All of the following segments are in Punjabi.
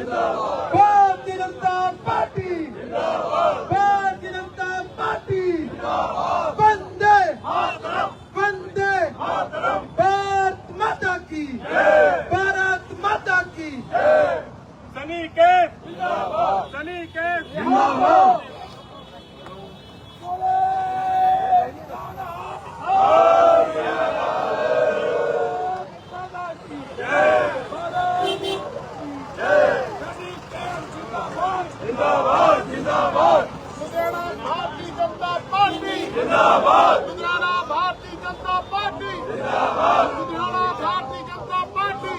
ਜਿੰਦਾਬਾਦ। ਭਾਰਤੀ ਜਨਤਾ ਪਾਰਟੀ। ਜਿੰਦਾਬਾਦ। ਭਾਰਤੀ ਜਨਤਾ ਪਾਰਟੀ। ਜਿੰਦਾਬਾਦ। ਵੰਦੇ ਮਾਤਰਮ। ਵੰਦੇ ਮਾਤਰਮ। ਭਾਰਤ ਮਾਤਾ ਕੀ ਜੈ। ਭਾਰਤ ਮਾਤਾ ਕੀ ਸਨੀ ਕੇ ਜਿੰਦਾਬਾਦ। ਸਨੀ ਕੇ ਜਿੰਦਾਬਾਦ ਲੁਧਿਆਣਾ ਭਾਰਤੀ ਜਨਤਾ ਪਾਰਟੀ ਜਿੰਦਾਬਾਦ। ਲੁਧਿਆਣਾ ਭਾਰਤੀ ਜਨਤਾ ਪਾਰਟੀ। ਜਿੰਦਾਬਾਦ। ਲੁਧਿਆਣਾ ਭਾਰਤੀ ਜਨਤਾ ਪਾਰਟੀ।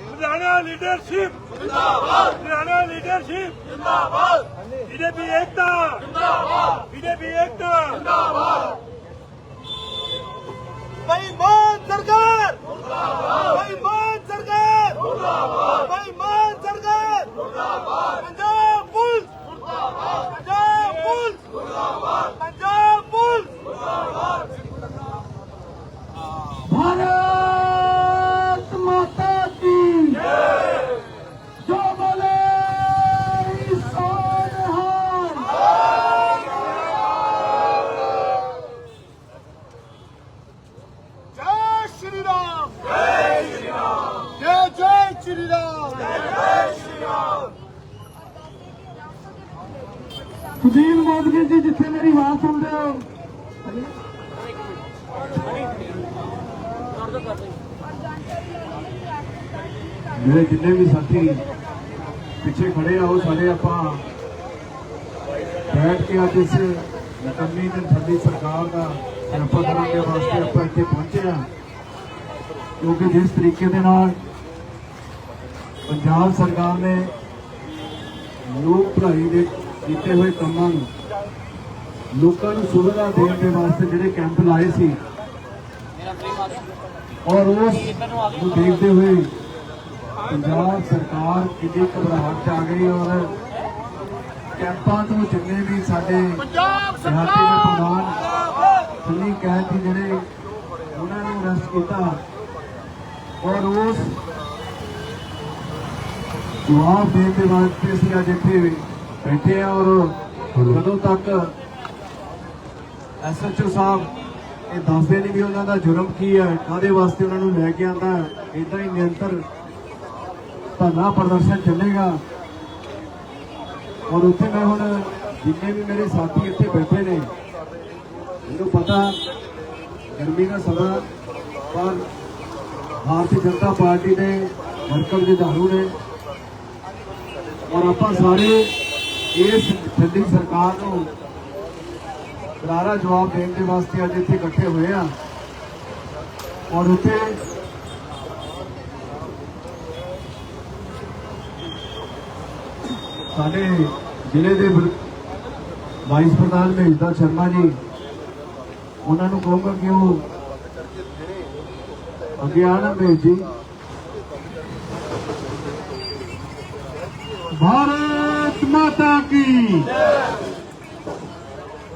ਲੁਧਿਆਣਾ ਲੀਡਰਸ਼ਿਪ ਜਿੰਦਾਬਾਦ। ਲੁਧਿਆਣਾ ਲੀਡਰਸ਼ਿਪ ਜਿੰਦਾਬਾਦ। ਬੀਜੇਪੀ ਏਕਤਾ। ਜਿੰਦਾਬਾਦ। ਬੀਜੇਪੀ ਏਕਤਾ। ਬੇਈਮਾਨ ਸਰਕਾਰ ਮੁਰਦਾਬਾਦ ਬੇਈਮਾਨ ਸਰਕਾਰ ਮੁਰਦਾਬਾਦ ਬੇਈਮਾਨ ਸਰਕਾਰ ਮੁਰਦਾਬਾਦ ਪੰਜਾਬ ਪੁਲਿਸ ਮੁਰਦਾਬਾਦ ਪੰਜਾਬ ਪੁਲਿਸ ਮੁਰਦਾਬਾਦ ਪੰਜਾਬ ਪੁਲਿਸ ਮੁਰਦਾਬਾਦ ਭਾਰਤ ਮਾਤਾ ਕੀ ਜੈ ਜੋ ਬੋਲੇ ਸੋਨਹਾਰ ਜੈ ਸ਼੍ਰੀ ਰਾਮ ਜੈ ਸ਼੍ਰੀ ਰਾਮ ਜੈ ਜੈ ਸ਼੍ਰੀ ਰਾਮ ਸੁਦੀਨ ਮੋਦਗੀ ਜੀ ਜਿੱਥੇ ਮੇਰੀ ਆਵਾਜ਼ ਸੁਣਦੇ ਹੋ। ਮੇਰੇ ਜਿੰਨੇ ਵੀ ਸਾਥੀ ਪਿੱਛੇ ਖੜੇ ਆ ਉਹ ਸਾਰੇ ਆਪਾਂ ਬੈਠ ਕੇ ਅੱਜ ਇਸ ਨਕਮੀ ਤੇ ਠੱਡੀ ਸਰਕਾਰ ਦਾ ਸਿਆਪਾ ਕਰਨ ਦੇ ਵਾਸਤੇ ਆਪਾਂ ਇੱਥੇ ਪਹੁੰਚੇ ਆ। ਕਿਉਂਕਿ ਜਿਸ ਤਰੀਕੇ ਦੇ ਨਾਲ ਪੰਜਾਬ ਸਰਕਾਰ ਨੇ ਲੋਕ ਭਲਾਈ ਦੇ ਕੀਤੇ ਹੋਏ ਕੰਮਾਂ ਨੂੰ ਲੋਕਾਂ ਨੂੰ ਸੁਵਿਧਾ ਦੇਣ ਦੇ ਵਾਸਤੇ ਜਿਹੜੇ ਕੈਂਪ ਲਾਏ ਸੀ ਔਰ ਉਸ ਨੂੰ ਦੇਖਦੇ ਹੋਏ ਪੰਜਾਬ ਸਰਕਾਰ ਕਿੰਨੀ ਘਬਰਾਹਟ 'ਚ ਆ ਗਈ ਔਰ ਕੈਂਪਾਂ ਤੋਂ ਜਿੰਨੇ ਵੀ ਸਾਡੇ ਪੰਜਾਬ ਸਰਕਾਰ! ਪ੍ਰਧਾਨ ਸੁਨੀ ਜਿਹੜੇ ਉਹਨਾਂ ਨੂੰ ਅਰੈਸਟ ਕੀਤਾ ਔਰ ਉਸ ਜਵਾਬ ਦੇਣ ਦੇ ਵਾਸਤੇ ਅਸੀਂ ਅੱਜ ਇੱਥੇ ਬੈਠੇ ਆ ਔਰ ਕਦੋਂ ਤੱਕ ਐਸਐਚਓ ਸਾਹਿਬ ਇਹ ਦੱਸਦੇ ਨਹੀਂ ਵੀ ਉਹਨਾਂ ਦਾ ਜੁਰਮ ਕੀ ਹੈ ਕਾਦੇ ਵਾਸਤੇ ਉਹਨਾਂ ਨੂੰ ਲੈ ਕੇ ਆਂਦਾ ਇਦਾਂ ਹੀ ਨਿਰੰਤਰ ਧਰਨਾ ਪ੍ਰਦਰਸ਼ਨ ਚੱਲੇਗਾ। ਔਰ ਉੱਥੇ ਮੈਂ ਹੁਣ ਜਿੰਨੇ ਵੀ ਮੇਰੇ ਸਾਥੀ ਇੱਥੇ ਬੈਠੇ ਨੇ, ਮੈਨੂੰ ਪਤਾ ਗਰਮੀ ਦਾ ਸਦਾ ਪਰ ਭਾਰਤੀ ਜਨਤਾ ਪਾਰਟੀ ਦੇ ਵਰਕਰ ਜੁਝਾਰੂ ਨੇ। ਔਰ ਆਪਾਂ ਸਾਰੇ ਇਸ ਦਿੱਲੀ ਸਰਕਾਰ ਨੂੰ ਕਰਾਰਾ ਜਵਾਬ ਦੇਣ ਦੇ ਵਾਸਤੇ ਅੱਜ ਇੱਥੇ ਇਕੱਠੇ ਹੋਏ ਆ। ਔਰ ਉੱਥੇ ਸਾਡੇ ਜ਼ਿਲ੍ਹੇ ਦੇ ਵਾਈਸ ਪ੍ਰਧਾਨ ਮਹਿੰਦਰ ਸ਼ਰਮਾ ਜੀ, ਉਹਨਾਂ ਨੂੰ ਕਹੂੰਗਾ ਕਿ ਉਹ અગે આનંદજી ભારત માતા કી. જય